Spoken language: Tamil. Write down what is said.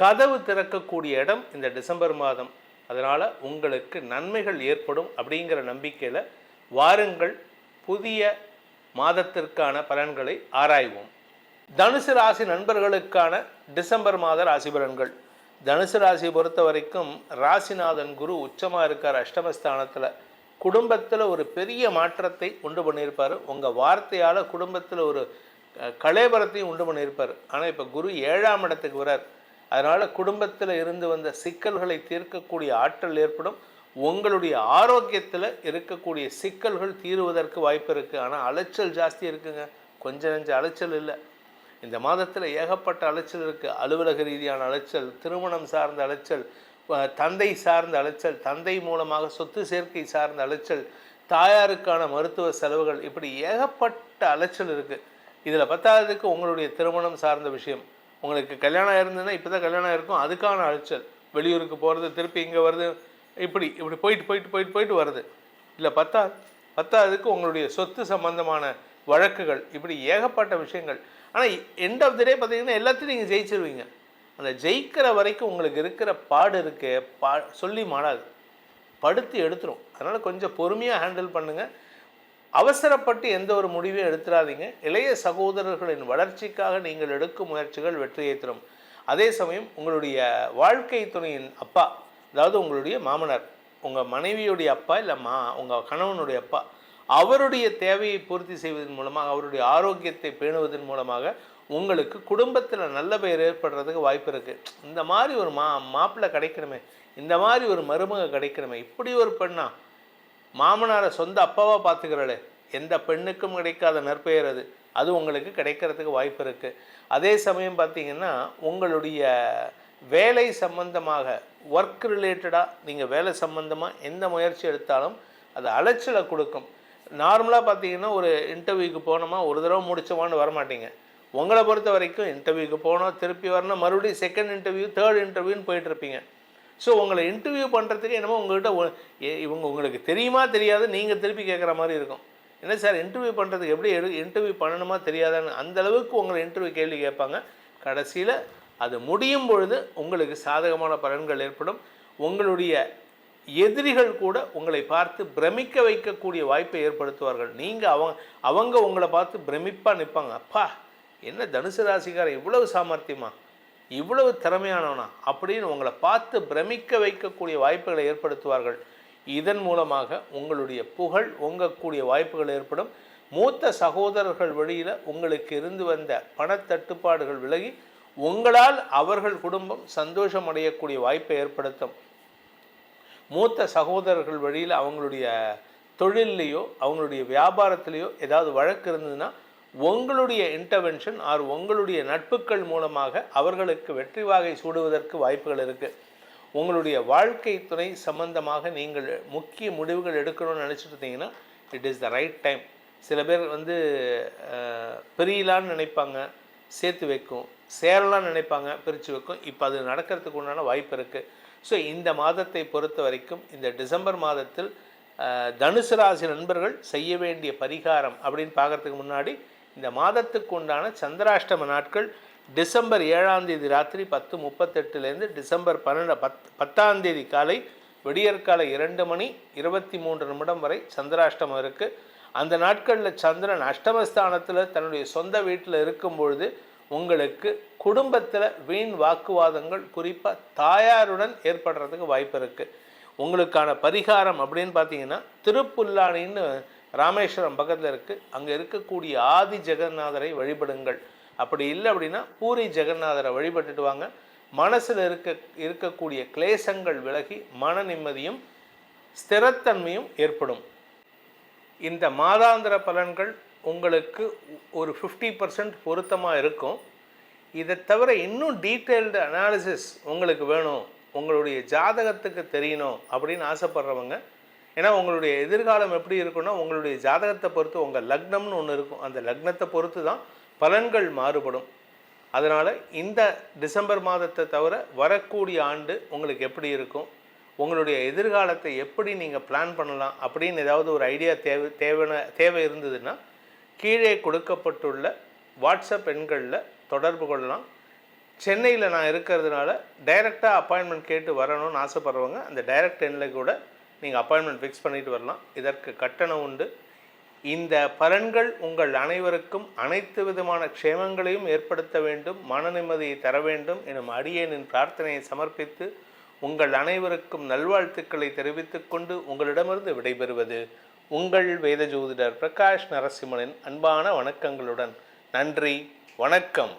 கதவு திறக்கக்கூடிய இடம் இந்த டிசம்பர் மாதம். அதனால் உங்களுக்கு நன்மைகள் ஏற்படும் அப்படிங்கிற நம்பிக்கையில் வாருங்கள். புதிய மாதத்திற்கான பலன்களை ஆராய்வோம். தனுசு ராசி நண்பர்களுக்கான டிசம்பர் மாத ராசி பலன்கள். தனுசு ராசியை பொறுத்த வரைக்கும் ராசிநாதன் குரு உச்சமாக இருக்கார் அஷ்டமஸ்தானத்தில். குடும்பத்தில் ஒரு பெரிய மாற்றத்தை உண்டு பண்ணியிருப்பார். உங்கள் வார்த்தையால் குடும்பத்தில் ஒரு கலேபரத்தையும் உண்டு பண்ணியிருப்பார். ஆனால் இப்போ குரு ஏழாம் இடத்துக்கு வரார் அதனால் குடும்பத்தில் இருந்து வந்த சிக்கல்களை தீர்க்கக்கூடிய ஆற்றல் ஏற்படும். உங்களுடைய ஆரோக்கியத்தில் இருக்கக்கூடிய சிக்கல்கள் தீருவதற்கு வாய்ப்பு இருக்குது ஆனால் அலைச்சல் ஜாஸ்தி இருக்குங்க. கொஞ்சம் நெஞ்ச அலைச்சல் இல்லை. இந்த மாதத்தில் ஏகப்பட்ட அலைச்சல் இருக்குது அலுவலக ரீதியான அலைச்சல் திருமணம் சார்ந்த அலைச்சல் தந்தை சார்ந்த அலைச்சல் தந்தை மூலமாக சொத்து சேர்க்கை சார்ந்த அலைச்சல் தாயாருக்கான மருத்துவ செலவுகள் இப்படி ஏகப்பட்ட அலைச்சல் இருக்குது இதில் பத்தாததுக்கு உங்களுடைய திருமணம் சார்ந்த விஷயம். உங்களுக்கு கல்யாணம் இருந்ததுன்னா இப்போ தான் கல்யாணம் இருக்கும் அதுக்கான அலைச்சல். வெளியூருக்கு போகிறது திருப்பி இங்கே வருது. இப்படி இப்படி போயிட்டு போயிட்டு போயிட்டு போயிட்டு வருது. இல்லை பத்தா பத்தாவதுக்கு உங்களுடைய சொத்து சம்பந்தமான வழக்குகள் இப்படி ஏகப்பட்ட விஷயங்கள். ஆனால் எண்ட் ஆஃப் த டே பார்த்தீங்கன்னா எல்லாத்தையும் நீங்கள் ஜெயிச்சிருவீங்க. அந்த ஜெயிக்கிற வரைக்கும் உங்களுக்கு இருக்கிற பாடு இருக்கே பா சொல்லி மாடாது படுத்து எடுத்துரும். அதனால் கொஞ்சம் பொறுமையாக ஹேண்டில் பண்ணுங்கள் அவசரப்பட்டு எந்த ஒரு முடிவையும் எடுத்துடாதீங்க. இளைய சகோதரர்களின் வளர்ச்சிக்காக நீங்கள் எடுக்கும் முயற்சிகள் வெற்றியை தரும். அதே சமயம் உங்களுடைய வாழ்க்கை துணையின் அப்பா அதாவது உங்களுடைய மாமனார் உங்கள் மனைவியுடைய அப்பா இல்லை மா உங்கள் கணவனுடைய அப்பா அவருடைய தேவையை பூர்த்தி செய்வதன் மூலமாக அவருடைய ஆரோக்கியத்தை பேணுவதன் மூலமாக உங்களுக்கு குடும்பத்தில் நல்ல பெயர் ஏற்படுறதுக்கு வாய்ப்பு இருக்குது இந்த மாதிரி ஒரு மா மாப்பிள்ளை கிடைக்கணுமே இந்த மாதிரி ஒரு மருமக கிடைக்கணுமே இப்படி ஒரு பெண்ணா மாமனாரை சொந்த அப்பாவா பார்த்துக்கிறாளே. எந்த பெண்ணுக்கும் கிடைக்காத நற்பெயர் அது. அது உங்களுக்கு கிடைக்கிறதுக்கு வாய்ப்பு இருக்குது அதே சமயம் பார்த்தீங்கன்னா உங்களுடைய வேலை சம்பந்தமாக ஒர்க் ரிலேட்டடாக நீங்கள் வேலை சம்பந்தமாக எந்த முயற்சி எடுத்தாலும் அது அலைச்சலை கொடுக்கும். நார்மலாக பார்த்தீங்கன்னா ஒரு இன்டர்வியூக்கு போனோமா ஒரு தடவை முடிச்சோமான்னு வரமாட்டீங்க. உங்களை பொறுத்த வரைக்கும் இன்டர்வியூக்கு போனோம் திருப்பி வரணும் மறுபடியும் செகண்ட் இன்டர்வியூ தேர்ட் இன்டர்வியூன்னு போயிட்டுருப்பீங்க ஸோ உங்களை இன்டர்வியூ பண்ணுறதுக்கு என்னமோ உங்கள்கிட்ட இவங்க உங்களுக்கு தெரியுமா தெரியாது நீங்கள் திருப்பி கேட்குற மாதிரி இருக்கும். என்ன சார் இன்டர்வியூ பண்ணுறதுக்கு எப்படி எடு இன்டர்வியூ பண்ணணுமா தெரியாதான்னு அந்த அளவுக்கு உங்களை இன்டர்வியூ கேள்வி கேட்பாங்க. கடைசியில் அது முடியும் பொழுது உங்களுக்கு சாதகமான பலன்கள் ஏற்படும். உங்களுடைய எதிரிகள் கூட உங்களை பார்த்து பிரமிக்க வைக்கக்கூடிய வாய்ப்பை ஏற்படுத்துவார்கள். நீங்கள் அவங்க அவங்க உங்களை பார்த்து பிரமிப்பாக நிற்பாங்க அப்பா என்ன தனுசு ராசிக்காரன் இவ்வளவு சாமர்த்தியமா? இவ்வளவு திறமையானவனா? அப்படின்னு உங்களை பார்த்து பிரமிக்க வைக்கக்கூடிய வாய்ப்புகளை ஏற்படுத்துவார்கள். இதன் மூலமாக உங்களுடைய புகழ் ஓங்கக்கூடிய வாய்ப்புகள் ஏற்படும். மூத்த சகோதரர்கள் வழியில் உங்களுக்கு இருந்து வந்த பணத்தட்டுப்பாடுகள் விலகி உங்களால் அவர்கள் குடும்பம் சந்தோஷம் அடையக்கூடிய வாய்ப்பை ஏற்படுத்தும். மூத்த சகோதரர்கள் வழியில் அவங்களுடைய தொழில்லையோ அவங்களுடைய வியாபாரத்திலேயோ ஏதாவது வழக்கு இருந்ததுன்னா உங்களுடைய இன்டர்வென்ஷன் ஆர் உங்களுடைய நட்புகள் மூலமாக அவர்களுக்கு வெற்றி வாகை சூடுவதற்கு வாய்ப்புகள் இருக்குது உங்களுடைய வாழ்க்கை துணை சம்பந்தமாக நீங்கள் முக்கிய முடிவுகள் எடுக்கணும்னு நினச்சிட்டு இருந்தீங்கன்னா it is the right time சில பேர் வந்து பிரியலான்னு நினைப்பாங்க சேர்த்து வைக்கும். சேரலாம்னு நினைப்பாங்க பிரித்து வைக்கும். இப்போ அது நடக்கிறதுக்கு உண்டான வாய்ப்பு இருக்குது ஸோ இந்த மாதத்தை பொறுத்த வரைக்கும் இந்த டிசம்பர் மாதத்தில் தனுசு ராசி நண்பர்கள் செய்ய வேண்டிய பரிகாரம் அப்படின்னு பார்க்கறதுக்கு முன்னாடி இந்த மாதத்துக்கு உண்டான சந்திராஷ்டம நாட்கள் டிசம்பர் ஏழாம் தேதி ராத்திரி பத்து முப்பத்தெட்டுலேருந்து டிசம்பர் பன்னெண்டு பத் பத்தாம் தேதி காலை விடியற்காலை இரண்டு மணி இருபத்தி மூன்று நிமிடம் வரை சந்திராஷ்டமம் இருக்குது அந்த நாட்களில் சந்திரன் அஷ்டமஸ்தானத்தில் தன்னுடைய சொந்த வீட்டில் இருக்கும் பொழுது உங்களுக்கு குடும்பத்தில் வீண் வாக்குவாதங்கள் குறிப்பாக தாயாருடன் ஏற்படுறதுக்கு வாய்ப்பு இருக்குது உங்களுக்கான பரிகாரம் அப்படின்னு பார்த்தீங்கன்னா திருப்புல்லானின்னு ராமேஸ்வரம் பக்கத்தில் இருக்குது அங்கே இருக்கக்கூடிய ஆதி ஜெகநாதரை வழிபடுங்கள். அப்படி இல்லை அப்படின்னா பூரி ஜெகநாதரை வழிபட்டுட்டு வாங்க. மனசில் இருக்க இருக்கக்கூடிய கிளேசங்கள் விலகி மன நிம்மதியும் ஸ்திரத்தன்மையும் ஏற்படும். இந்த மாதாந்திர பலன்கள் உங்களுக்கு ஒரு ஃபிஃப்டி பர்சன்ட் பொருத்தமாக இருக்கும். இதை தவிர இன்னும் டீட்டெயில்டு அனாலிசிஸ் உங்களுக்கு வேணும். உங்களுடைய ஜாதகத்துக்கு தெரியணும் அப்படின்னு ஆசைப்படுறவங்க ஏன்னா உங்களுடைய எதிர்காலம் எப்படி இருக்குன்னா உங்களுடைய ஜாதகத்தை பொறுத்து உங்கள் லக்னம்னு ஒன்று இருக்கும். அந்த லக்னத்தை பொறுத்து தான் பலன்கள் மாறுபடும். அதனால் இந்த டிசம்பர் மாதத்தை தவிர வரக்கூடிய ஆண்டு உங்களுக்கு எப்படி இருக்கும்? உங்களுடைய எதிர்காலத்தை எப்படி நீங்கள் பிளான் பண்ணலாம்? அப்படின்னு ஏதாவது ஒரு ஐடியா தேவை தேவையான தேவை இருந்ததுன்னா கீழே கொடுக்கப்பட்டுள்ள வாட்ஸ்அப் எண்களில் தொடர்பு கொள்ளலாம். சென்னையில் நான் இருக்கிறதுனால டைரெக்டாக அப்பாயின்மெண்ட் கேட்டு வரணும்னு ஆசைப்பட்றவங்க அந்த டைரக்ட் எண்ணில் கூட நீங்கள் அப்பாயின்மெண்ட் ஃபிக்ஸ் பண்ணிட்டு வரலாம். இதற்கு கட்டணம் உண்டு. இந்த பலன்கள் உங்கள் அனைவருக்கும் அனைத்து விதமான க்ஷேமங்களையும் ஏற்படுத்த வேண்டும் மன நிம்மதியை தர வேண்டும் எனும் அடியேனின் பிரார்த்தனையை சமர்ப்பித்து உங்கள் அனைவருக்கும் நல்வாழ்த்துக்களை தெரிவித்துக் கொண்டு உங்களிடமிருந்து விடைபெறுவது உங்கள் வேத ஜோதிடர் பிரகாஷ் நரசிம்மனின் அன்பான வணக்கங்களுடன். நன்றி வணக்கம்.